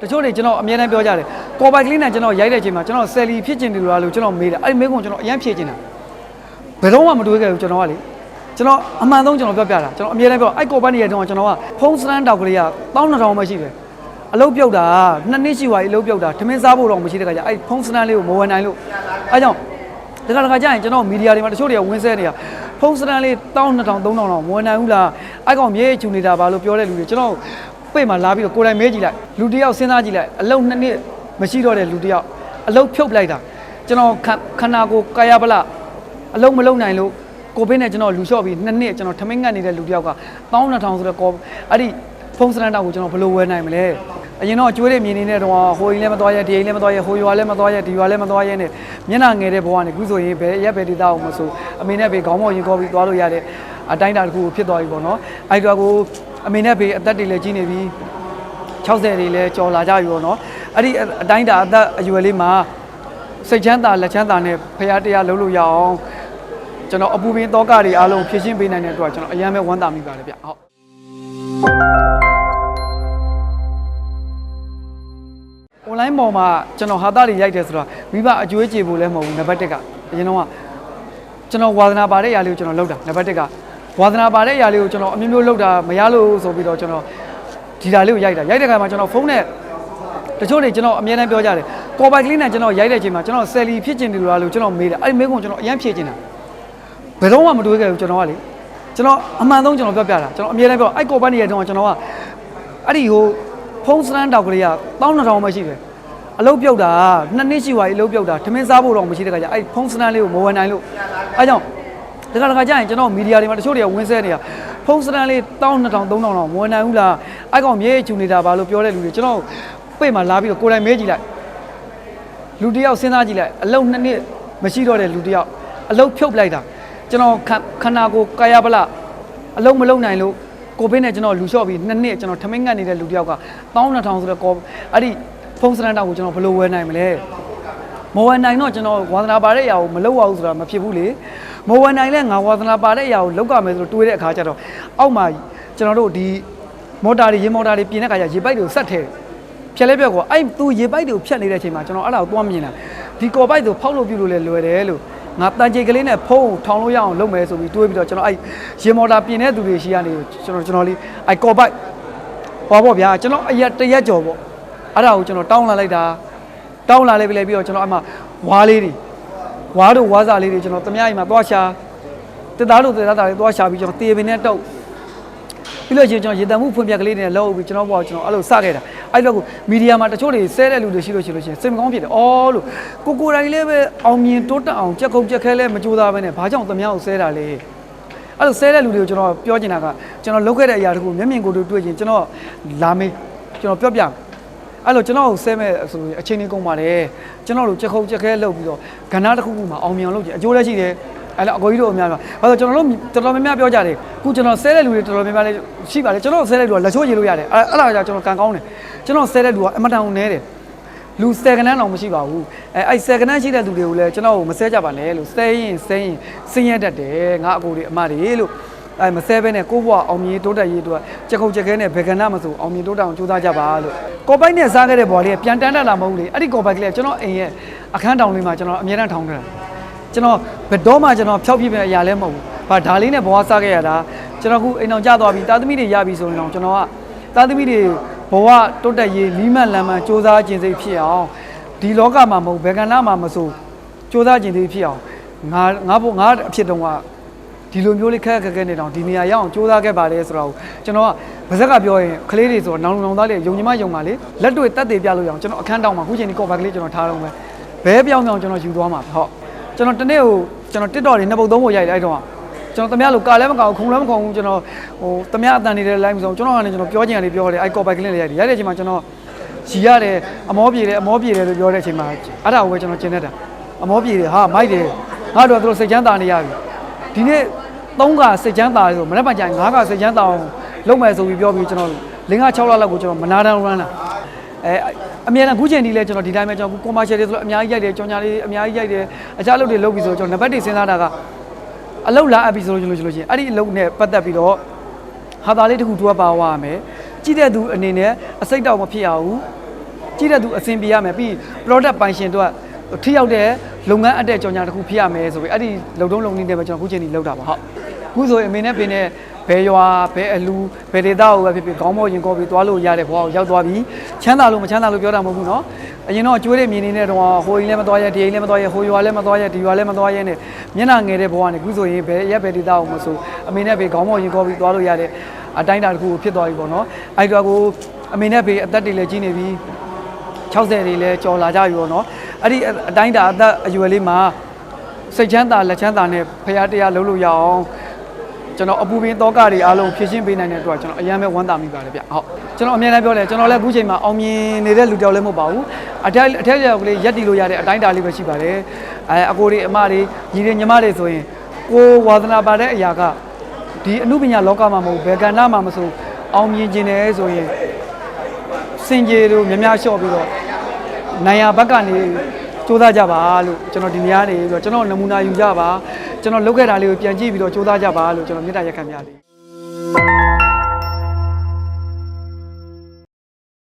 တချို့တွေကျွန်တော်အများအားပြောကြတယ်ကော်ပိုက်ကလေးနဲ့ကျွန်တော်ရိုက်တဲ့အချိန်မှာကျွန်တော်ဆယ်လီဖြစ်ကျင်တယ်လို့လားလို့ကျွန်တော်မေးတယ်အဲ့ဒီမေးခွန်းကျွန်တော်အရင်ဖြေချင်တာဘယ်တော့မှမတွေးခဲ့ဘူးကျွန်တော်ကလေကျွန်တော်အမှန်ဆုံးကျွန်တော်ပြောပြတာကျွန်တော်အများအားပြောအဲ့ကော်ပိုက်နေရတဲ့တုန်းကကျွန်တော်ကဖုန်းစတန်တောက်ကလေးက1200ပဲရှိတယ်အလုပ်ပြုတ်တာနှစ်နှစ်ရှိပါပြီအလုပ်ပြုတ်တာထမင်းစားဖို့တော့မရှိတဲ့ခါကျအဲ့ဖုန်းစတန်လေးကိုမဝင်နိုင်လို့အဲ့ကြောင့်တခါတခါကျရင်ကျွန်တော်မီဒီယာတွေမှာတချို့တွေကဝင်ဆဲနေတာဖုန်းစတန်လေး1200 3000တော့မဝင်နိုင်ဘူးလားအဲ့ကောင်မြေချူနေတာပါလို့ပြောတဲ့လူတွေကျွန်တော် ပိတ်မှာလာပြီးတော့ကိုယ်တိုင်မဲကြည့်လိုက်လူတစ်ယောက်စဉ်းစားကြည့်လိုက်အလုပ်နှစ်နှစ်မရှိတော့တဲ့လူတစ်ယောက်အလုပ်ဖြုတ်ပလိုက်တာကျွန်တော်ခခန္ဓာကိုယ်ကာယပလအလုပ်မလုပ်နိုင်လို့ကိုဗစ်နဲ့ကျွန်တော်လူလျှော့ပြီးနှစ်နှစ်ကျွန်တော်ထမင်းငတ်နေတဲ့လူတစ်ယောက်က12000ဆိုတော့ကောအဲ့ဒီဖုန်းစတန်တောက်ကိုကျွန်တော်ဘယ်လိုဝယ်နိုင်မလဲအရင်တော့ကျွေးတဲ့မြင်နေတဲ့တော့ဟိုရင်လည်းမသွားရဲဒီရင်လည်းမသွားရဲဟိုရွာလည်းမသွားရဲဒီရွာလည်းမသွားရဲနဲ့မျက်နှာငယ်တဲ့ဘဝနဲ့ခုဆိုရင်ဘယ်ရက်ပဲဒေတာအောင်မဆိုအမေနဲ့ဘေခေါင်းမော်ရင်ခေါ်ပြီးသွားလို့ရတဲ့အတိုင်းအတာတစ်ခုဖြစ်သွားပြီပေါ့နော်အဲ့တော့ကို အမေနဲ့ဘေအသက်တွေလည်းကြီးနေပြီ60တွေလည်းကြော်လာကြပြီပေါ့နော်အဲ့ဒီအတိုင်းအတာအသက်အရွယ်လေးမှာစိတ်ချမ်းသာလက်ချမ်းသာနဲ့ဖရာတရားလုံးလို့ရအောင်ကျွန်တော်အပူပင်တောကတွေအားလုံးဖြည့်ရှင်းပေးနိုင်တဲ့အတွက်ကျွန်တော်အရင်ပဲဝမ်းသာမိပါတယ်ဗျဟုတ် online ပေါ်မှာကျွန်တော်ဟာတာတွေရိုက်တယ်ဆိုတော့မိဘအကျွေးကြေဖို့လည်းမဟုတ်ဘူးနံပါတ်1ကအရင်တော့ကကျွန်တော်ဝါသနာပါတဲ့အရာလေးကိုကျွန်တော်လုပ်တာနံပါတ်1က ဝါသနာပါတဲ့အရာလေးကိုကျွန်တော်အမျိုးမျိုးလုပ်တာမရလို့ဆိုပြီးတော့ကျွန်တော်ဒီတာလေးကိုရိုက်တာရိုက်တဲ့ခါမှာကျွန်တော်ဖုန်းနဲ့တချို့တွေကျွန်တော်အများအားပြောကြတယ်ကော်ပိုက်ကလေးနဲ့ကျွန်တော်ရိုက်တဲ့အချိန်မှာကျွန်တော်ဆယ်လီဖြစ်ကျင်တယ်လို့လားလို့ကျွန်တော်မေးတယ်အဲ့ဒီမေးခွန်းကျွန်တော်အရင်ဖြေချင်တာဘယ်တော့မှမတွေးခဲ့ဘူးကျွန်တော်ကလေကျွန်တော်အမှန်ဆုံးကျွန်တော်ပြောပြတာကျွန်တော်အများအားပြောအဲ့ကော်ပိုက်နေရတဲ့တုန်းကကျွန်တော်ကအဲ့ဒီဟိုဖုန်းစတန်တောက်ကလေးက1200ပဲရှိတယ်အလုပ်ပြုတ်တာနှစ်နှစ်ရှိပါပြီအလုပ်ပြုတ်တာထမင်းစားဖို့တော့မရှိတဲ့ခါကျအဲ့ဖုန်းစတန်လေးကိုမဝင်နိုင်လို့အဲကြောင့် တခါတခါကျရင်ကျွန်တော်မီဒီယာတွေမှာတချို့တွေကဝင်ဆဲနေတာဖုန်းစတန်လေး1200 3000တော့မဝင်နိုင်ဘူးလားအဲ့ကောင်မြေချူနေတာပါလို့ပြောတဲ့လူတွေကျွန်တော်ပိတ်မှာလာပြီးတော့ကိုယ်တိုင်မဲကြည့်လိုက်လူတစ်ယောက်စဉ်းစားကြည့်လိုက်အလုပ်နှစ်နှစ်မရှိတော့တဲ့လူတစ်ယောက်အလုပ်ဖြုတ်ပလိုက်တာကျွန်တော်ခခန္ဓာကိုယ်ကာယပလအလုပ်မလုပ်နိုင်လို့ကိုဗစ်နဲ့ကျွန်တော်လူလျှော့ပြီးနှစ်နှစ်ကျွန်တော်ထမင်းငတ်နေတဲ့လူတစ်ယောက်က12000ဆိုတော့ကောအဲ့ဒီဖုန်းစတန်တောက်ကိုကျွန်တော်ဘယ်လိုဝယ်နိုင်မလဲမဝယ်နိုင်တော့ကျွန်တော်ဝါသနာပါတဲ့အရာကိုမလုပ်ရဘူးဆိုတာမဖြစ်ဘူးလေ မဝယ်နိုင်လဲငါဝါသနာပါတဲ့အရာကိုလုပ်ရမယ်ဆိုလို့တွေးတဲ့အခါကျတော့အောက်မှာကျွန်တော်တို့ဒီမော်တာတွေရေမော်တာတွေပြင်တဲ့အခါကျရေပိုက်တွေကိုဆက်ထဲတယ်ဖြက်လဲပြက်ကောအဲ့သူရေပိုက်တွေကိုဖြတ်နေတဲ့အချိန်မှာကျွန်တော်အဲ့ဒါကိုသွားမြင်တာဒီကော်ပိုက်ကိုဖောက်လို့ပြုလို့လဲလွယ်တယ်လို့ငါတန်ကြေကလေးနဲ့ဖုံးကိုထောင်လို့ရအောင်လုပ်မယ်ဆိုပြီးတွေးပြီးတော့ကျွန်တော်အဲ့ရေမော်တာပြင်တဲ့သူတွေရှိကနေကျွန်တော်ကျွန်တော်လေးအဲ့ကော်ပိုက်ဟောပေါ့ဗျာကျွန်တော်အရက်တရက်ကြော်ပေါ့အဲ့ဒါကိုကျွန်တော်တောင်းလာလိုက်တာတောင်းလာလိုက်ပြီလေပြီးတော့ကျွန်တော်အမှဝါးလေးတွေ ဝါးတို့ဝါးစာလေးတွေကျွန်တော်တမအိမ်မှာသွားရှာတက်သားတို့တက်သားတွေသွားရှာပြီးကျွန်တော်တေပင်နဲ့တုတ်ပြီးလို့ရှိရင်ကျွန်တော်ရေတံမှုဖွင့်ပြကလေးတွေနဲ့လောက်ပြီးကျွန်တော်ဘောကျွန်တော်အဲ့လိုစခဲ့တာအဲ့လိုကိုမီဒီယာမှာတချို့တွေဆဲတဲ့လူတွေရှိလို့ရှိလို့ရှိရင်စိတ်မကောင်းဖြစ်တယ်အော်လို့ကိုကိုယ်တိုင်လည်းပဲအောင်မြင်တိုးတက်အောင်ကြက်ခုံကြက်ခဲလဲမကြိုးစားဘဲနဲ့ဘာကြောင့်တမကိုဆဲတာလဲအဲ့လိုဆဲတဲ့လူတွေကိုကျွန်တော်ပြောချင်တာကကျွန်တော်လုပ်ခဲ့တဲ့အရာတခုမျက်မြင်ကိုယ်တွေ့တွေ့ချင်းကျွန်တော်လာမေးကျွန်တော်ပြောပြမယ် အဲ့လိုကျွန်တော်ကိုဆဲမဲ့ဆိုရင်အချိန်လေးကုန်ပါတယ်ကျွန်တော်တို့ချက်ခုံချက်ခဲလုပ်ပြီးတော့ကဏ္ဍတစ်ခုခုမှာအောင်မြင်အောင်လုပ်ကြည့်အကျိုးလည်းရှိတယ်အဲ့လိုအကိုကြီးတို့အများကြီးပါအဲ့တော့ကျွန်တော်တို့တော်တော်များများပြောကြတယ်ခုကျွန်တော်ဆဲတဲ့လူတွေတော်တော်များများလည်းရှိပါတယ်ကျွန်တော်ဆဲတဲ့လူကလက်ချိုးရည်လို့ရတယ်အဲ့အဲ့ဒါကြောင့်ကျွန်တော်ကန်ကောင်းတယ်ကျွန်တော်ဆဲတဲ့လူကအမတန်နေတယ်လူဆယ်ကနန်းတော့မရှိပါဘူးအဲအဲ့ဆယ်ကနန်းရှိတဲ့သူတွေကိုလည်းကျွန်တော်ကိုမဆဲကြပါနဲ့လို့ဆဲရင်ဆဲရင်စင်းရတတ်တယ်ငါအကိုတွေအမတွေလို့ အဲမဆဲဘဲနဲ့ကိုယ့်ဘဝအောင်မြင်တိုးတက်ရေးအတွက်ချက်ခုတ်ချက်ခဲနဲ့ဘယ်ကဏ္ဍမဆိုအောင်မြင်တိုးတက်အောင်ကြိုးစားကြပါလို့ကော်ပိုက်နဲ့စားခဲ့တဲ့ဘော်လေးကပြန်တန်းတက်လာမဟုတ်လေအဲ့ဒီကော်ပိုက်ကလေးကကျွန်တော်အိမ်ရဲ့အခန်းတောင်လေးမှာကျွန်တော်အမြဲတမ်းထောင်ထားတာကျွန်တော်ဘယ်တော့မှကျွန်တော်ဖျောက်ပြစ်မဲ့အရာလည်းမဟုတ်ဘူး။ဘာဒါလေးနဲ့ဘဝစားခဲ့ရတာကျွန်တော်ခုအိမ်အောင်ကြသွားပြီတာသမီတွေရပြီဆိုရင်တော့ကျွန်တော်ကတာသမီတွေဘဝတိုးတက်ရေးလီးမှန်လမ်းမှန်စ조사ခြင်းစိတ်ဖြစ်အောင်ဒီလောကမှာမဟုတ်ဘယ်ကဏ္ဍမှာမဆိုစ조사ခြင်းစိတ်ဖြစ်အောင်ငါငါဘငါအဖြစ်တုံးက ဒီလိုမျိုးလေးခက်ခက်ခက်နေတောင်ဒီနေရာရောက်အောင်စူးစမ်းခဲ့ပါတယ်ဆိုတော့ကျွန်တော်ကဗဇက်ကပြောရင်ကလေးတွေဆိုတော့နောင်လုံနောင်သားလေးယုံညီမယုံပါလေလက်တွေ့တက်သေးပြလို့ရအောင်ကျွန်တော်အခန်းတောင်မှာခုချိန်ဒီကော့ဘက်ကလေးကျွန်တော်ထားတော့မယ်ဘဲပြောင်းပြောင်းကျွန်တော်ယူသွားမှာဟုတ်ကျွန်တော်တနေ့ကိုကျွန်တော် TikTok တွေနှစ်ပုတ်သုံးပုတ်ရိုက်လိုက်တော့ကျွန်တော်တမရလို့ကာလည်းမကောက်ခုံလည်းမကောက်ဘူးကျွန်တော်ဟိုတမရအတန်နေတဲ့ live ဆိုကျွန်တော်ကလည်းကျွန်တော်ပြောချင်တယ်ပြောတယ်အဲ့ကော့ဘက်ကလေးလေးရိုက်တယ်ရိုက်တဲ့အချိန်မှာကျွန်တော်ရီရတယ်အမောပြေတယ်အမောပြေတယ်လို့ပြောတဲ့အချိန်မှာအဲ့ဒါကိုပဲကျွန်တော်ကျင်နေတာအမောပြေတယ်ဟာမိုက်တယ်ငါတို့ကသူတို့စိတ်ချမ်းသာနေရပြီဒီနေ့ သုံးကစိတ်ချမ်းသာတယ်ဆိုမနေ့ကကြာရင်ငါးကစိတ်ချမ်းသာအောင်လုပ်မယ်ဆိုပြီးပြောပြီးကျွန်တော်လင်းက6လလောက်ကိုကျွန်တော်မနာတမ်းရမ်းလာအဲအမြဲတမ်းခုချိန်ဒီလဲကျွန်တော်ဒီတိုင်းပဲကျွန်တော် commercial တွေဆိုတော့အများကြီးရိုက်တယ်ကြောင်ညာလေးအများကြီးရိုက်တယ်အခြားအလုပ်တွေလုပ်ပြီးဆိုတော့ကျွန်တော်နံပါတ်တွေစဉ်းစားတာကအလုပ်လာအပ်ပြီးဆိုလို့ကျွန်တော်ချင်းအဲ့ဒီအလုပ်နဲ့ပတ်သက်ပြီးတော့ဟာသားလေးတစ်ခုတူပါဝါရမယ်ကြည့်တဲ့သူအနေနဲ့အစိတ်တောက်မဖြစ်ရဘူးကြည့်တဲ့သူအဆင်ပြေရမယ်ပြီး product ပိုင်ရှင်တို့ကထိရောက်တဲ့လုပ်ငန်းအတက်ကြောင်ညာတစ်ခုဖြစ်ရမယ်ဆိုပြီးအဲ့ဒီလုံတုံးလုံနည်းနဲ့ပဲကျွန်တော်အခုချိန်ကြီးလောက်တာပါဟုတ်အ ခုဆိုရင်အမေနဲ့ပင်နဲ့ဘယ်ရွာဘယ်အလူဘယ်ဒေသကိုပဲဖြစ်ဖြစ်ခေါင်းမောရင်ကောပြီးသွားလို့ရတဲ့ဘဝကိုရောက်သွားပြီချမ်းသာလို့မချမ်းသာလို့ပြောတာမဟုတ်ဘူးเนาะအရင်တော့ကျွေးတဲ့မြင်နေတဲ့တော့ဟိုရင်လည်းမသွားရဒီရင်လည်းမသွားရဟိုရွာလည်းမသွားရဒီရွာလည်းမသွားရနဲ့မျက်နှာငယ်တဲ့ဘဝနဲ့အခုဆိုရင်ဘယ်ရက်ဘယ်ဒေသကိုမဆိုအမေနဲ့ပေခေါင်းမောရင်ကောပြီးသွားလို့ရတဲ့အတိုင်းအတာတစ်ခုကိုဖြစ်သွားပြီပေါ့เนาะအဲ့ဒီတော့ကိုအမေနဲ့ပေအသက်တွေလည်းကြီးနေပြီ 60တွေလည်းကြော်လာကြပြီပေါ့နော်အဲ့ဒီအတိုင်းတာအသက်အရွယ်လေးမှာစိတ်ချမ်းသာလက်ချမ်းသာနဲ့ဖရာတရားလုံးလို့ရအောင် ကျွန်တော်အပူပင်တောကတွေအားလုံးဖြည့်ရှင်းပေးနိုင်တဲ့အတွက်ကျွန်တော်အရန်ပဲဝမ်းသာမိပါတယ်ဗျဟုတ်ကျွန်တော်အများနဲ့ပြောတယ်ကျွန်တော်လည်းအခုချိန်မှာအောင်မြင်နေတဲ့လူတယောက်လည်းမဟုတ်ပါဘူးအထက်အထက်ရောက်ကလေးရက်တီလို့ရတဲ့အတိုင်းတာလေးပဲရှိပါတယ်အဲအကိုတွေအမတွေညီတွေညီမတွေဆိုရင်ကိုဝါသနာပါတဲ့အရာကဒီအမှုပညာလောကမှာမဟုတ်ဘယ်ကဏ္ဍမှာမဆိုအောင်မြင်ခြင်းတယ်ဆိုရင်စင်ကြေတို့များများလျှော့ပြီးတော့နိုင်ရဘက်ကနေ စူးစမ်းကြပါလို့ကျွန်တော်ဒီနေရာနေပြီးတော့ကျွန်တော်နမူနာယူကြပါကျွန်တော်လုပ်ခဲ့တာလေးကိုပြန်ကြည့်ပြီးတော့စူးစမ်းကြပါလို့ကျွန်တော်မေတ္တာရက်ခံပြတယ်